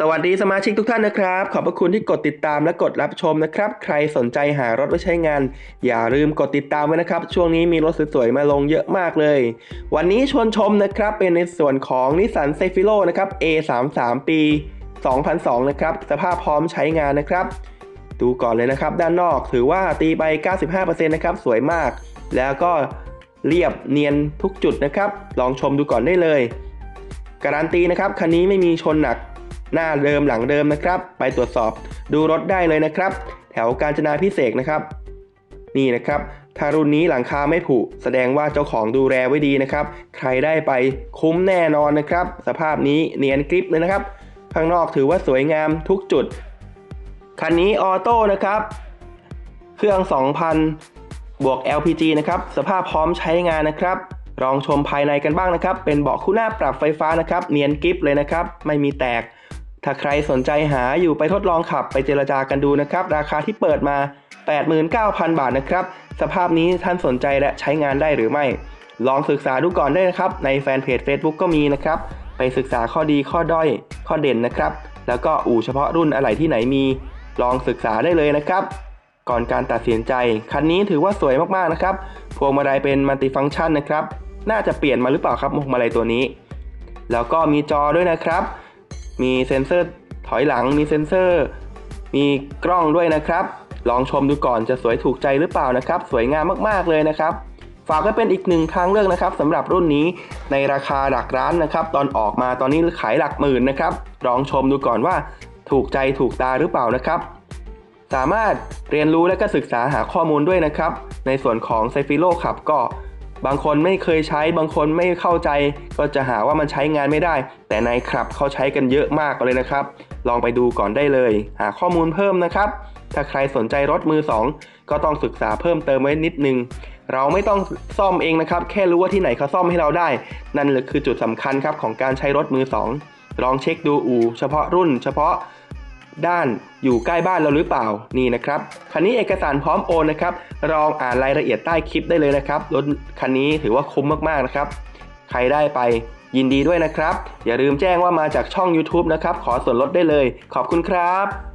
สวัสดีสมาชิกทุกท่านนะครับ ขอบพระคุณที่กดติดตามและกดรับชมนะครับ ใครสนใจหารถไว้ใช้งาน อย่าลืมกดติดตามไว้นะครับ ช่วงนี้มีรถสวยๆมาลงเยอะมากเลย วันนี้ชวนชมนะครับเป็นในส่วนของนิสสันเซฟิโลนะครับ A33 ปี 2002 นะครับ สภาพพร้อมใช้งานนะครับ ดูก่อนเลยนะครับ ด้านนอกถือว่าตีไป 95%นะครับสวยมาก แล้วก็เรียบเนียนทุกจุดนะครับ ลองชมดูก่อนได้เลย การันตีนะครับคันนี้ไม่มีชนหนัก หน้าเดิมหลังเดิมนะครับ ไปตรวจสอบดูรถได้เลยนะครับ แถวกาญจนาพิเศษนะครับ นี่นะครับถ้ารุ่นนี้หลังคาไม่ผุแสดงว่าเจ้าของดูแลไว้ดีนะครับ ใครได้ไปคุ้มแน่นอนนะครับ สภาพนี้เนียนกริปเลยนะครับ ข้างนอกถือว่าสวยงามทุกจุด คันนี้ออโต้นะครับ เครื่อง 2,000 บวก LPG นะครับ สภาพพร้อมใช้งานนะครับลองชมภายในกันบ้างนะครับ เป็นเบาะคู่หน้าปรับไฟฟ้านะครับ เนียนกริปเลยนะครับ ไม่มีแตก ถ้าใครสนใจหาอยู่ไปทดลองขับไปเจรจากันดูนะครับ ราคาที่เปิดมา 89,000 บาทนะครับ สภาพนี้ท่านสนใจและใช้งานได้หรือไม่ ลองศึกษาดูก่อนได้นะครับ ในแฟนเพจ Facebook ก็มีนะครับ ไปศึกษาข้อดีข้อด้อย ข้อเด่นนะครับ แล้วก็อู่เฉพาะรุ่นอะไรที่ไหนมี ลองศึกษาได้เลยนะครับ ก่อนการตัดสินใจ คันนี้ถือว่าสวยมากๆนะครับ พวงมาลัยเป็นมัลติฟังก์ชันนะครับ น่าจะเปลี่ยนมาหรือเปล่าครับพวงมาลัยตัวนี้ แล้วก็มีจอด้วยนะครับ มีเซ็นเซอร์ถอยหลัง มีเซ็นเซอร์ มีกล้องด้วยนะครับ ลองชมดูก่อนจะสวยถูกใจหรือเปล่านะครับ สวยงามมากๆเลยนะครับ ฝากไว้เป็นอีกหนึ่งทางเลือกนะครับสำหรับรุ่นนี้ในราคาหลักร้านนะครับ ตอนออกมาตอนนี้ขายหลักหมื่นนะครับ ลองชมดูก่อนว่าถูกใจถูกตาหรือเปล่านะครับ สามารถเรียนรู้และก็ศึกษาหาข้อมูลด้วยนะครับ ในส่วนของไซฟิโลขับก็ บางคนไม่เคยใช้บางคนไม่เข้าใจ ก็จะหาว่ามันใช้งานไม่ได้ แต่ในครับเขาใช้กันเยอะมากเลยนะครับ ลองไปดูก่อนได้เลย หาข้อมูลเพิ่มนะครับ ถ้าใครสนใจรถมือ 2 ก็ต้องศึกษาเพิ่มเติมไว้นิดนึงเราไม่ต้องซ่อมเองนะครับ แค่รู้ว่าที่ไหนเขาซ่อมให้เราได้ นั่นแหละคือจุดสำคัญครับของการใช้รถมือ 2 ลองเช็คดูอู่เฉพาะรุ่น เฉพาะ ด้านอยู่ใกล้บ้านเราหรือเปล่านี่นะครับคันนี้เอกสารพร้อมโอนนะครับลองอ่านรายละเอียดใต้คลิปได้เลยนะครับรถคันนี้ถือว่าคุ้มมากๆนะครับ ใครได้ไปยินดีด้วยนะครับ อย่าลืมแจ้งว่ามาจากช่อง YouTube นะครับ ขอส่วนลดได้เลย ขอบคุณครับ